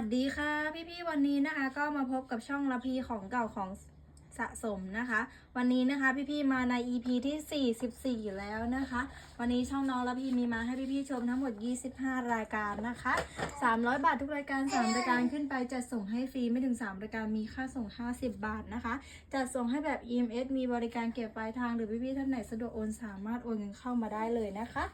วัสดีค่ะพี่ๆวันนี้นะคะ ก็มาพบกับช่องละพีของเก่าของสะสมนะคะ วันนี้นะคะพี่ๆมาใน EP ที่ 44 แล้วนะคะ วันนี้ช่องน้องละพีมีมาให้พี่ๆชมทั้งหมด 25 รายการนะคะ 300 บาททุกรายการ 3 รายการขึ้นไปจะส่งให้ฟรีไม่ถึง 3 รายการมีค่าส่ง 50 บาทนะคะจะส่งให้แบบ EMS มีบริการเก็บปลายทางหรือพี่ๆท่านไหนสะดวกโอนสามารถโอนเงินเข้ามาได้เลยนะคะ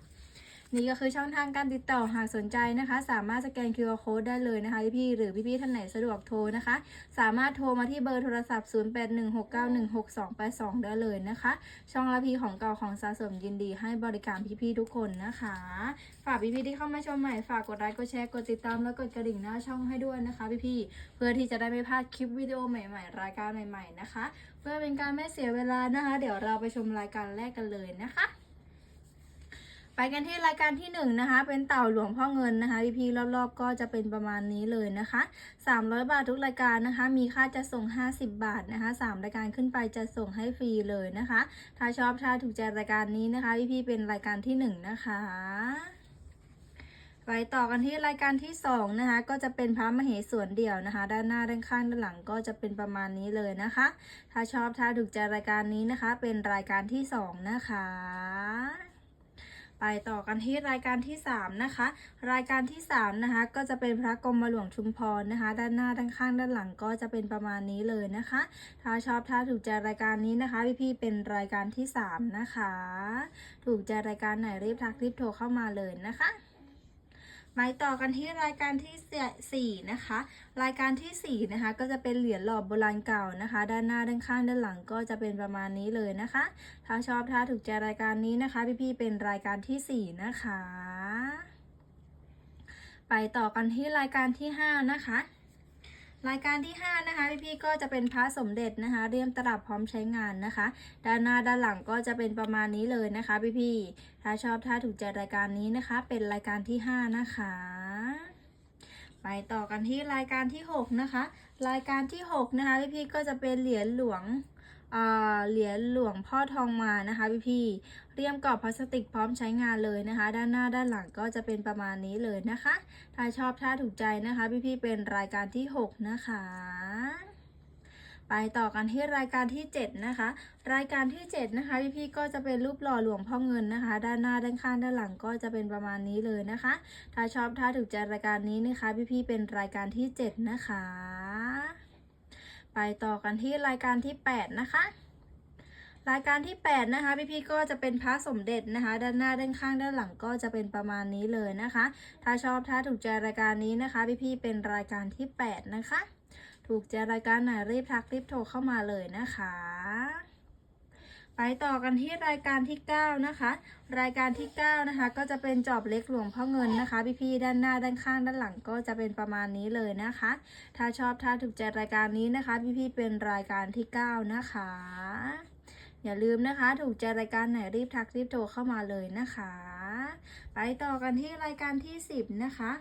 นี่ก็คือช่องทางการติดต่อหากสนใจนะคะ สามารถสแกน QR code ได้เลยนะคะพี่ๆหรือพี่ๆท่านไหนสะดวกโทรนะคะ สามารถโทรมาที่เบอร์โทรศัพท์ 0816916282 ได้เลยนะคะ ช่องละพีของเก่าของสะสมยินดีให้บริการพี่ๆทุกคนนะคะ ฝากพี่ๆที่เข้ามาชมใหม่ฝากกดไลค์กดแชร์กดติดตามแล้วกดกระดิ่งหน้าช่องให้ด้วยนะคะ พี่ๆเพื่อที่จะได้ไม่พลาดคลิปวิดีโอใหม่ๆ รายการใหม่ ๆนะคะ เพื่อเป็นการไม่เสียเวลานะคะ เดี๋ยวเราไปชมรายการแรกกันเลยนะคะ ไปกันที่รายการที่หนึ่งนะคะ เป็นเต่าหลวงพ่อเงินนะคะพี่พีรอบๆ ก็จะเป็นประมาณนี้เลยนะคะ 300 บาททุกรายการนะคะ มีค่าจะส่ง 50 บาทนะคะ 3 รายการขึ้นไปจะส่งให้ฟรีเลยนะคะ ถ้าชอบถ้าถูกใจรายการนี้นะคะ พี่พีเป็นรายการที่หนึ่งนะคะไปต่อกันที่รายการที่สองนะคะก็จะเป็นพระมเหสวนเดี่ยวนะคะ ด้านหน้าด้านข้างด้านหลังก็จะเป็นประมาณนี้เลยนะคะ ถ้าชอบถ้าถูกใจรายการนี้นะคะ เป็นรายการที่สองนะคะ ไปต่อกันที่รายการที่ 3 นะคะ รายการที่ 3 นะคะ ก็จะเป็นพระกรมหลวงชุมพรนะคะ ด้านหน้าด้านข้างด้านหลังก็จะเป็นประมาณนี้เลยนะคะ ถ้าชอบถ้าถูกใจรายการนี้นะคะ พี่ๆเป็นรายการที่ 3 นะคะ ถูกใจรายการไหนรีบทักรีบโทรเข้ามาเลยนะคะ ไปต่อกันที่รายการที่สี่นะคะ รายการที่สี่นะคะก็จะเป็นเหรียญหลอดโบราณเก่านะคะ ด้านหน้าด้านข้างด้านหลังก็จะเป็นประมาณนี้เลยนะคะ ถ้าชอบถ้าถูกใจรายการนี้นะคะ พี่ๆเป็นรายการที่สี่นะคะ ไปต่อกันที่รายการที่ห้านะคะ รายการที่ 5 นะคะ พี่ๆก็จะเป็นพระสมเด็จนะคะ เรียมตลับพร้อมใช้งานนะคะ ด้านหน้าด้านหลังก็จะเป็นประมาณนี้เลยนะคะพี่ๆถ้าชอบถ้าถูกใจรายการนี้นะคะ เป็นรายการที่ 5 นะคะไปต่อกันที่รายการที่ 6 นะคะ รายการที่ 6 นะคะพี่ๆก็จะเป็นเหรียญหลวง เหรียญหลวงพ่อทองมานะคะพี่ๆเรียมกรอบพลาสติกพร้อมใช้งานเลยนะคะ ด้านหน้าด้านหลังก็จะเป็นประมาณนี้เลยนะคะ ถ้าชอบถ้าถูกใจนะคะ พี่ๆเป็นรายการที่ 6 นะคะ ไปต่อกันที่รายการที่ 7 นะคะ รายการที่ 7 นะคะ พี่ๆก็จะเป็นรูปหล่อหลวงพ่อเงินนะคะ ด้านหน้าด้านข้างด้านหลังก็จะเป็นประมาณนี้เลยนะคะ ถ้าชอบถ้าถูกใจรายการนี้นะคะ พี่ๆเป็นรายการที่ 7 นะคะ ไปต่อกันที่รายการที่ 8 นะคะ รายการที่ 8 นะคะ พี่ๆก็จะเป็นพระสมเด็จนะคะ ด้านหน้าด้านข้างด้านหลังก็จะเป็นประมาณนี้เลยนะคะ ถ้าชอบถ้าถูกใจรายการนี้นะคะ พี่ๆเป็นรายการที่ 8 นะคะ ถูกใจรายการไหนรีบทักรีบโทรเข้ามาเลยนะคะ ไปต่อกันที่รายการที่ 9 นะคะ รายการที่ 9 นะคะ ก็จะเป็นจอบเล็กหลวงพ่อเงินนะคะ พี่ๆด้านหน้าด้านข้างด้านหลังก็จะเป็นประมาณนี้เลยนะคะ ถ้าชอบถ้าถูกใจรายการนี้นะคะ พี่ๆเป็นรายการที่ 9 นะคะ อย่าลืมนะคะ ถูกใจรายการไหนรีบทักรีบโทรเข้ามาเลยนะคะ ไปต่อกันที่รายการที่ 10 นะคะ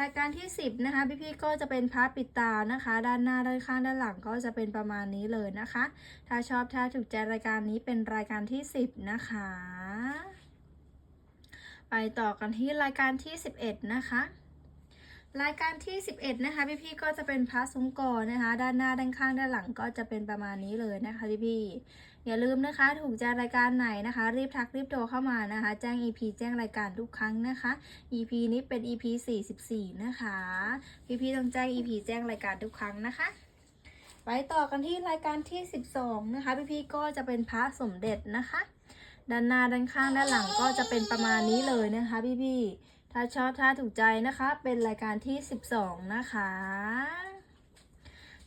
รายการที่ 10 นะคะ พี่ๆก็จะเป็นพระปิดตานะคะ ด้านหน้าด้านข้างด้านหลังก็จะเป็นประมาณนี้เลยนะคะ ถ้าชอบถ้าถูกใจรายการนี้เป็นรายการที่ 10 นะคะ ไปต่อกันที่รายการที่ 11 นะคะ รายการที่ 11 นะคะพี่ๆก็จะเป็นพระสงกรนะคะ ด้านหน้าด้านข้างด้านหลังก็จะเป็นประมาณนี้เลยนะคะพี่ๆอย่าลืมนะคะถูกใจรายการไหนนะคะ รีบทักรีบโทรเข้ามานะคะ แจ้ง EP แจ้งรายการทุกครั้งนะคะ EP นี้เป็น EP 44 นะคะ พี่ๆต้องแจ้ง EP แจ้งรายการทุกครั้งนะคะไปต่อกันที่รายการที่ 12 นะคะ พี่ๆก็จะเป็นพระสมเด็จนะคะ ด้านหน้าด้านข้างด้านหลังก็จะเป็นประมาณนี้เลยนะคะ พี่ๆ ถ้าชอบถ้าถูกใจนะคะ เป็นรายการที่ 12 นะคะ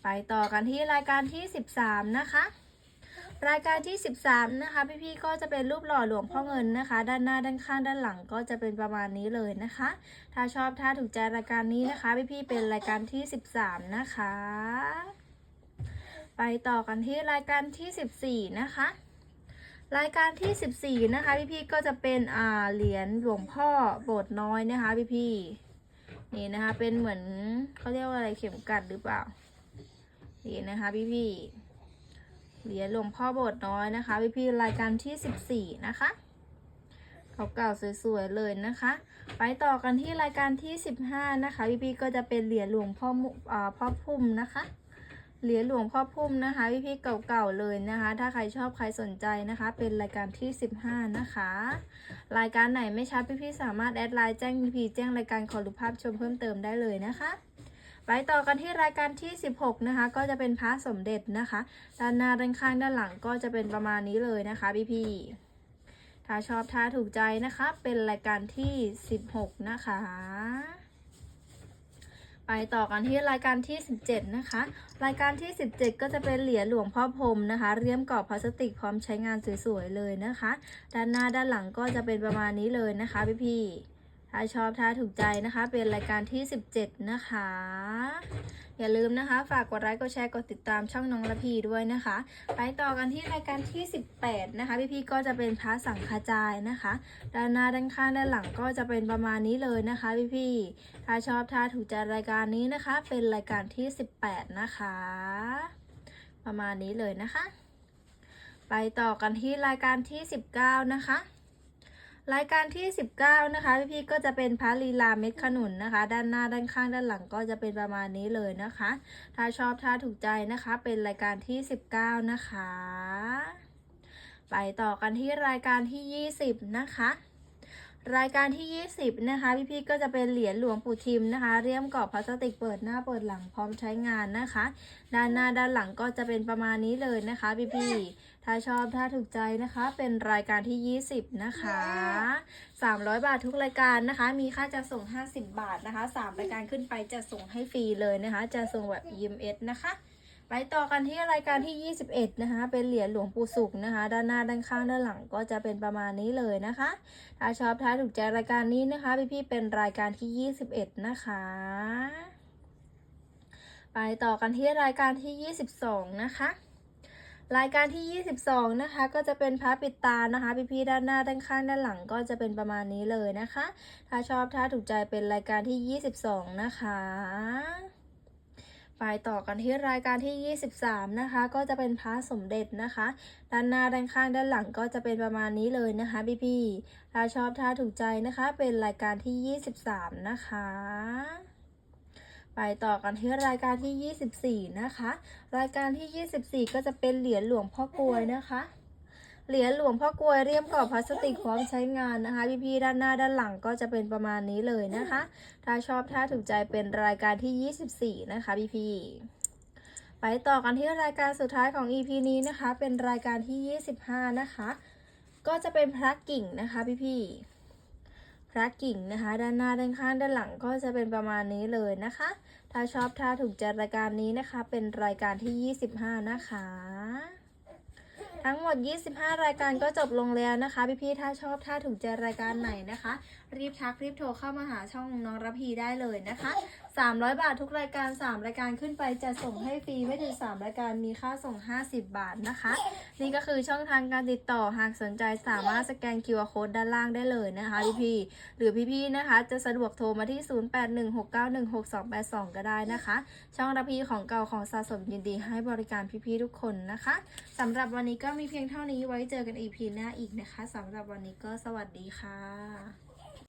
ไปต่อกันที่รายการที่ 13 นะคะ รายการที่ 13 นะคะ พี่ๆก็จะเป็นรูปหล่อหลวงพ่อเงินนะคะ ด้านหน้าด้านข้างด้านหลังก็จะเป็นประมาณนี้เลยนะคะ ถ้าชอบถ้าถูกใจรายการนี้นะคะ พี่ๆเป็นรายการที่ 13 นะคะ ไปต่อกันที่รายการที่ 14 นะคะ รายการที่ 14 นะคะ พี่ๆก็จะเป็นอ่าเหรียญหลวงพ่อโบสถ์น้อยนะคะ พี่ๆนี่นะคะเป็นเหมือนเขาเรียกว่าอะไรเข็มกัดหรือเปล่านี่นะคะพี่ๆเหรียญหลวงพ่อโบสถ์น้อยนะคะ พี่ๆรายการที่ 14 นะคะเก่าๆสวยๆเลยนะคะ ไปต่อกันที่รายการที่ 15 นะคะ พี่พี่ๆก็จะเป็นเหรียญหลวงพ่ออพ่อพุ่มนะคะ เหรียญหลวงพ่อพุ่มนะคะพี่พี่ๆเก่าๆเลยนะคะ ถ้าใครชอบใครสนใจนะคะ เป็นรายการที่ 15 นะคะ รายการไหนไม่ชัดพี่พี่ๆสามารถแอดไลน์แจ้งพีแจ้งรายการขอรูปภาพชมเพิ่มเติมได้เลยนะคะไปต่อกันที่รายการที่ 16 นะคะ ก็จะเป็นพระสมเด็จนะคะ ด้านหน้าด้านข้างด้านหลังก็จะเป็นประมาณนี้เลยนะคะพี่พี่ๆถ้าชอบถ้าถูกใจนะคะ เป็นรายการที่ 16 นะคะ ไปต่อกันที่รายการที่ 17 นะคะ รายการที่ 17 ก็จะเป็นเหรียญหลวงพ่อพรมนะคะเรียมกรอบพลาสติกพร้อมใช้งานสวยๆเลยนะคะ ด้านหน้าด้านหลังก็จะเป็นประมาณนี้เลยนะคะพี่พี่ๆ ถ้าชอบถ้าถูกใจนะคะ เป็นรายการที่ 17 นะคะ อย่าลืมนะคะ ฝากกดไลค์กดแชร์กดติดตามช่องน้องละพีด้วยนะคะ ไปต่อกันที่รายการที่ 18 นะคะ พี่ๆก็จะเป็นพระสังฆจายนะคะ ด้านหน้าด้านข้างด้านหลังก็จะเป็นประมาณนี้เลยนะคะ พี่ๆถ้าชอบถ้าถูกใจรายการนี้นะคะ เป็นรายการที่ 18 นะคะ ประมาณนี้เลยนะคะ ไปต่อกันที่รายการที่ 19 นะคะ รายการที่ 19 นะคะพี่ๆก็จะเป็นพระลีลาเม็ดขนุนนะคะ ด้านหน้าด้านข้างด้านหลังก็จะเป็นประมาณนี้เลยนะคะ ถ้าชอบถ้าถูกใจนะคะ เป็นรายการที่ 19 นะคะ ไปต่อกันที่รายการที่ 20 นะคะรายการที่ 20 นะคะ พี่ๆก็จะเป็นเหรียญหลวงปู่ทิมนะคะ เรียมกรอบพลาสติกเปิดหน้าเปิดหลังพร้อมใช้งานนะคะ ด้านหน้าด้านหลังก็จะเป็นประมาณนี้เลยนะคะ พี่ๆ ถ้าชอบถ้าถูกใจนะคะ เป็นรายการที่ 20 นะคะ 300 บาททุกรายการนะคะ มีค่าจะส่ง 50 บาทนะคะ 3 รายการขึ้นไปจะส่งให้ฟรีเลยนะคะ จะส่งแบบ EMS นะคะไปต่อกันที่รายการที่ 21 นะคะ เป็นเหรียญหลวงปู่สุขนะคะ ด้านหน้าด้านข้างด้านหลังก็จะเป็นประมาณนี้เลยนะคะ ถ้าชอบถ้าถูกใจรายการนี้นะคะ พี่ๆเป็นรายการที่ 21 นะคะ ไปต่อกันที่รายการที่ 22 นะคะ รายการที่ 22 นะคะ ก็จะเป็นพระปิดตานะคะ พี่ๆด้านหน้าด้านข้างด้านหลังก็จะเป็นประมาณนี้เลยนะคะ ถ้าชอบถ้าถูกใจเป็นรายการที่ 22 นะคะไปต่อกันที่รายการที่ 23 นะคะ ก็จะเป็นพระสมเด็จนะคะ ด้านหน้าด้านข้างด้านหลังก็จะเป็นประมาณนี้เลยนะคะพี่ๆถ้าชอบถ้าถูกใจนะคะ เป็นรายการที่ 23 นะคะ ไปต่อกันที่รายการที่ 24 นะคะ รายการที่ 24 ก็จะเป็นเหรียญหลวงพ่อกลวยนะคะ เหรียญหลวงพ่อกลวยเรียมกรอบพลาสติกพร้อมใช้งานนะคะ พี่ๆด้านหน้าด้านหลังก็จะเป็นประมาณนี้เลยนะคะ ถ้าชอบถ้าถูกใจเป็นรายการที่ 24 นะคะพี่ๆไปต่อกันที่รายการสุดท้ายของ EP นี้นะคะ เป็นรายการที่ 25 นะคะ ก็จะเป็นพระกิ่งนะคะพี่ๆ พระกิ่งนะคะ ด้านหน้าด้านข้างด้านหลังก็จะเป็นประมาณนี้เลยนะคะ ถ้าชอบถ้าถูกใจรายการนี้นะคะ เป็นรายการที่ 25 นะคะ ทั้งหมด 25 รายการก็จบลงแล้วนะคะ พี่ๆถ้าชอบถ้าถูกใจรายการไหนนะคะ รีบทักรีบโทรเข้ามาหาช่องน้องระพีได้เลยนะคะ 300 บาททุกรายการ 3 รายการขึ้นไปจะส่งให้ฟรีไม่ถึง 3 รายการมีค่าส่ง 50 บาทนะคะ นี่ก็คือช่องทางการติดต่อหากสนใจสามารถสแกน QR Code ด้านล่างได้เลยนะคะพี่ๆหรือพี่ๆนะคะ จะสะดวกโทรมาที่ 0816916282 ก็ได้นะคะ ช่องระพีของเก่าของสะสมยินดีให้บริการพี่ๆทุกคนนะคะสำหรับวันนี้ก็มีเพียงเท่านี้ไว้เจอกันอีพีหน้าอีกนะคะสำหรับวันนี้ก็สวัสดีค่ะ